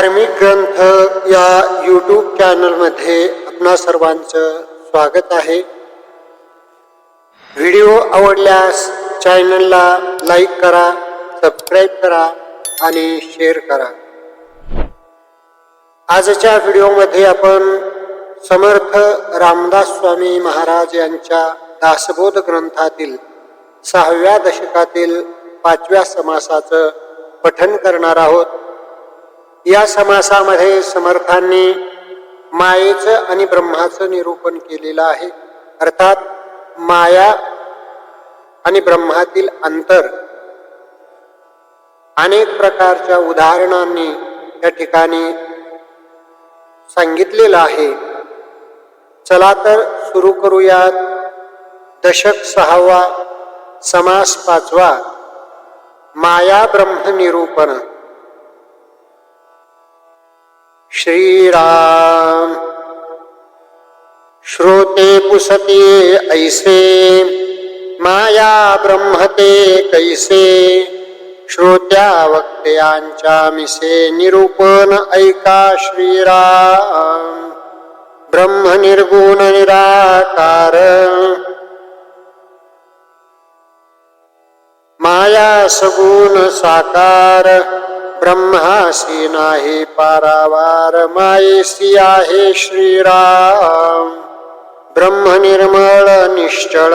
धार्मिक ग्रंथ या यूट्यूब चॅनलमध्ये आपणा सर्वांचं स्वागत आहे. व्हिडिओ आवडल्यास चॅनलला लाईक करा सबस्क्राईब करा आणि शेअर करा. आजच्या व्हिडिओमध्ये आपण समर्थ रामदास स्वामी महाराज यांच्या दासबोध ग्रंथातील सहाव्या दशकातील पाचव्या समासाचं पठन करणार आहोत. या समासामध्ये समर्थांनी मायेचं आणि ब्रह्माचं निरूपण केलेलं आहे. अर्थात माया आणि ब्रह्मातील अंतर अनेक प्रकारच्या उदाहरणांनी या ठिकाणी सांगितलेलं आहे. चला तर सुरू करूयात. दशक सहावा समास पाचवा माया ब्रह्म निरूपण. श्रीराम। श्रोते पुसते ऐसे माया ब्रह्मते कैसे? श्रोत्या वक्त्यांच्या मिसे निरूपण ऐका श्रीराम। ब्रह्म निर्गुण निराकार। माया सगुण साकार। ब्रह्मासी नाही पारावार मायेसी आहे श्रीराम. ब्रह्म निर्मळ निश्चळ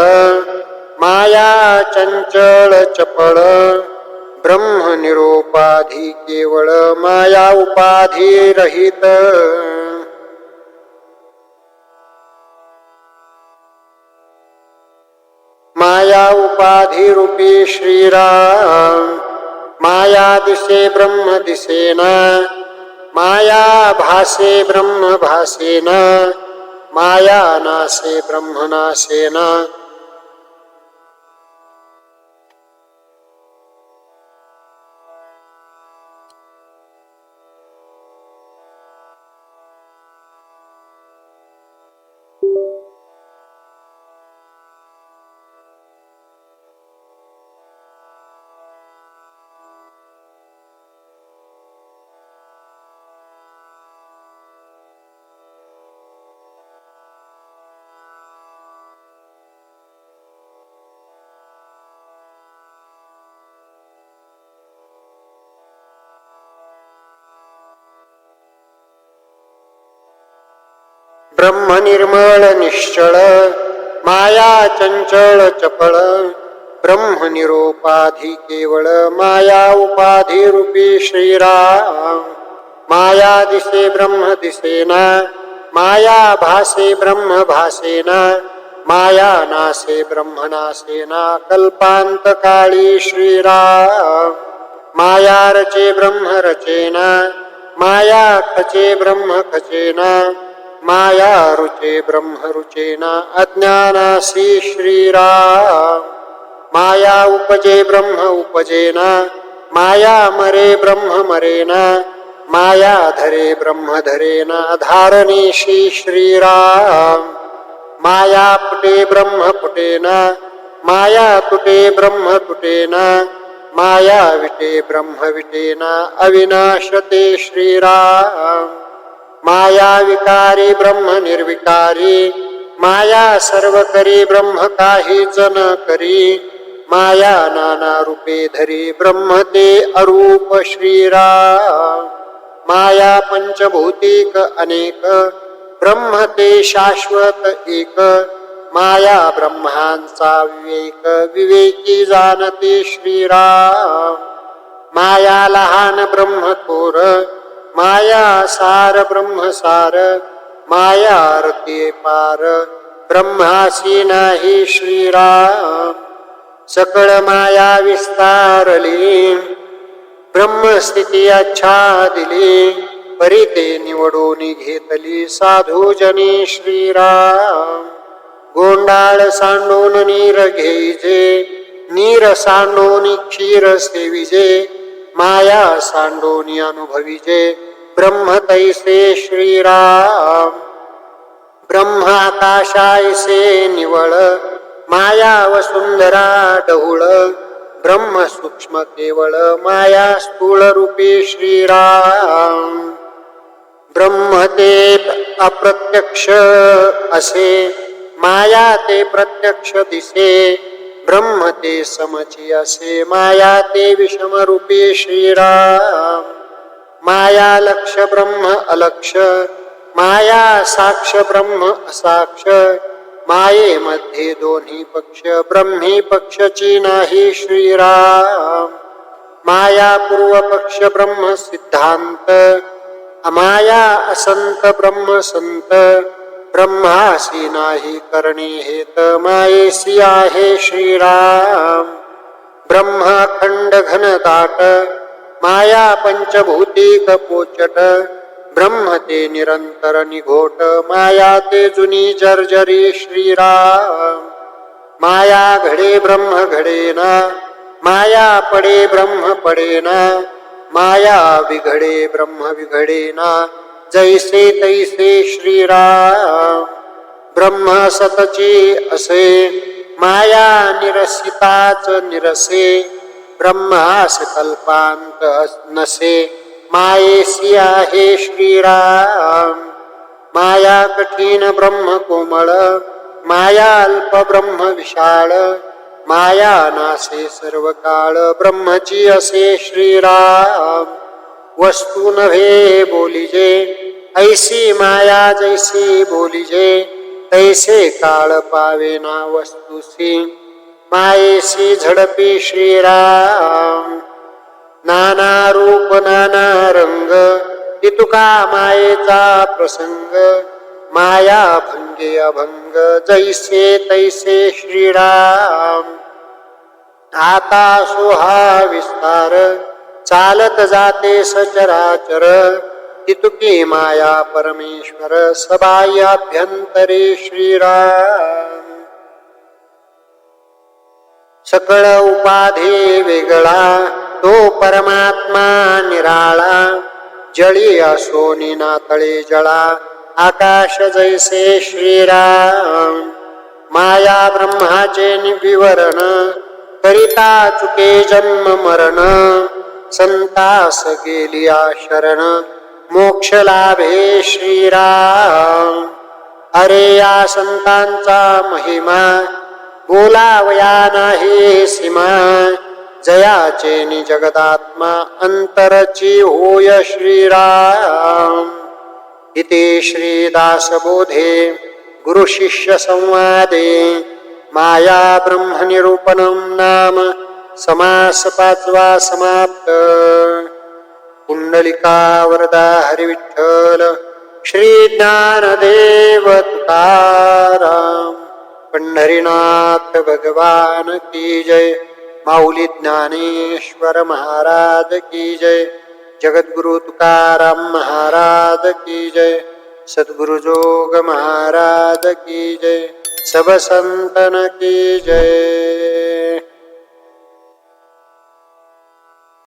माया चंचळ चपळ. ब्रह्म निरोपाधी केवळ माया उपाधी रहित. माया उपाधी रूपी श्रीराम. माया दिसे ब्रह्म दिसेना माया भासे ब्रह्म भासेना माया नासे ब्रह्म नासेना ब्रह्म निर्मळ निश्चळ माया चंचळ चपळ ब्रह्म निरोपाधी केवळ माया उपाधी रूपी श्रीराम. माया दिसे ब्रह्म दिसेना माया भासे ब्रह्म भासेना माया नासे ब्रह्म नासेना कल्पांत काळी श्रीराम. माया रचे ब्रह्म रचेना माया खचे ब्रह्म खचेना माया रुचे ब्रह्म रुचेना अज्ञानासी श्रीराम. माया उपजे ब्रह्म उपजेना माया मरे ब्रह्म मरेना माया धरे ब्रह्म धरेना धारणेशी श्रीराम. माया पुटे ब्रह्म पुटेना माया तुटे ब्रह्म तुटेना माया विटे ब्रह्म विटेना अविनाशते श्रीराम. माया विकारी ब्रह्म निर्विकारी. माया सर्व करी ब्रह्म काहीच न करी. माया नाना रूपे धरी ब्रह्म ते अरूप श्रीराम. माया पंचभौतिक अनेक ब्रह्म ते शाश्वत एक. माया ब्रह्मांचा विवेक विवेकी जाणते श्रीराम. माया लहान ब्रह्म थोर माया सार ब्रह्म सार माया रते पार। ब्रह्मासी नाही श्रीराम सकळ माया विस्तारली। ब्रह्मस्थिती दिली परिते निवडून घेतली साधू जनी श्रीराम। गोंडाळ सांडून नीर घेईजे नीर सांडून क्षीर सेविजे माया सांडोनी अनुभविजे ब्रह्म तैसे श्रीराम. ब्रह्म आकाशायसे निवळ माया वसुंधरा डहुळ ब्रह्म सूक्ष्म केवळ माया स्थूळ रूपी श्रीराम. ब्रह्म ते अप्रत्यक्ष असे माया ते प्रत्यक्ष दिसे. ब्रह्म ते समची असे माया ते विषमरूपी श्रीराम। माया लक्ष ब्रह्म अलक्ष माया साक्ष ब्रह्म असाक्ष। मायेमध्ये दोन्ही पक्ष ब्रह्मी पक्षची नाही श्रीराम। माया पूर्व पक्ष ब्रह्म सिद्धांत अमाया असंत ब्रह्म संत। ब्रह्मासी नाही करणे हेत मायेसी आहे श्रीराम। ब्रह्माखंड घन दाट माया पंचभूती कपोचट ब्रह्म ते निरंतर निघोट माया ते जुनी जर्जरी श्रीराम। माया घडे ब्रह्म घडेना माया पडे ब्रह्म पडेना माया विघडे ब्रह्म विघडेना जैसे तैसे श्रीराम. ब्रह्म सतचे असे माया निरसिताच निरसे ब्रह्मास कल्पांत नसे मायेसी आहे श्रीराम. माया कठीण ब्रह्म कोमळ माया अल्प ब्रह्म विशाळ माया नासे सर्व काळ ब्रह्मची असे श्रीराम. वस्तू नव्हे बोलिजे ऐसी माया जैसी बोलिजे तैसे काळ पावेना वस्तुसी मायेशी झडपी श्रीराम नाना रूप नाना रंग तितुका मायेचा प्रसंग माया भंगे अभंग जैसे तैसे श्रीराम. आता सोहा विस्तार चालत जाते सचराचर. तितुकी माया परमेश्वर सबायाभ्यंतरे श्रीराम. सकळ उपाधी वेगळा तो परमात्मा निराळा. जळी असो तळे जळा आकाश जैसे श्रीराम. माया ब्रह्माचे विवरण करिता चुके जन्म मरण. संतास गेलिया शरण. मोक्ष लाभे श्रीराम. अरे या संतांचा महिमा बोलावया नाही सीमा. जयाचे नि जगदात्मा अंतरची होय श्रीराम. इति श्रीदासबोधे गुरुशिष्य संवादे माया ब्रह्मनिरूपणं नाम. समास पाचवा समाप्त कुंडलिका वरदा हरिविठ्ठल श्री ज्ञानदेव तुकाराम पंढरीनाथ भगवान की जय। माऊली ज्ञानेश्वर महाराज की जय। जगद्गुरु तुकाराम महाराज की जय। सद्गुरु जोग महाराज की जय। सब संतन की जय।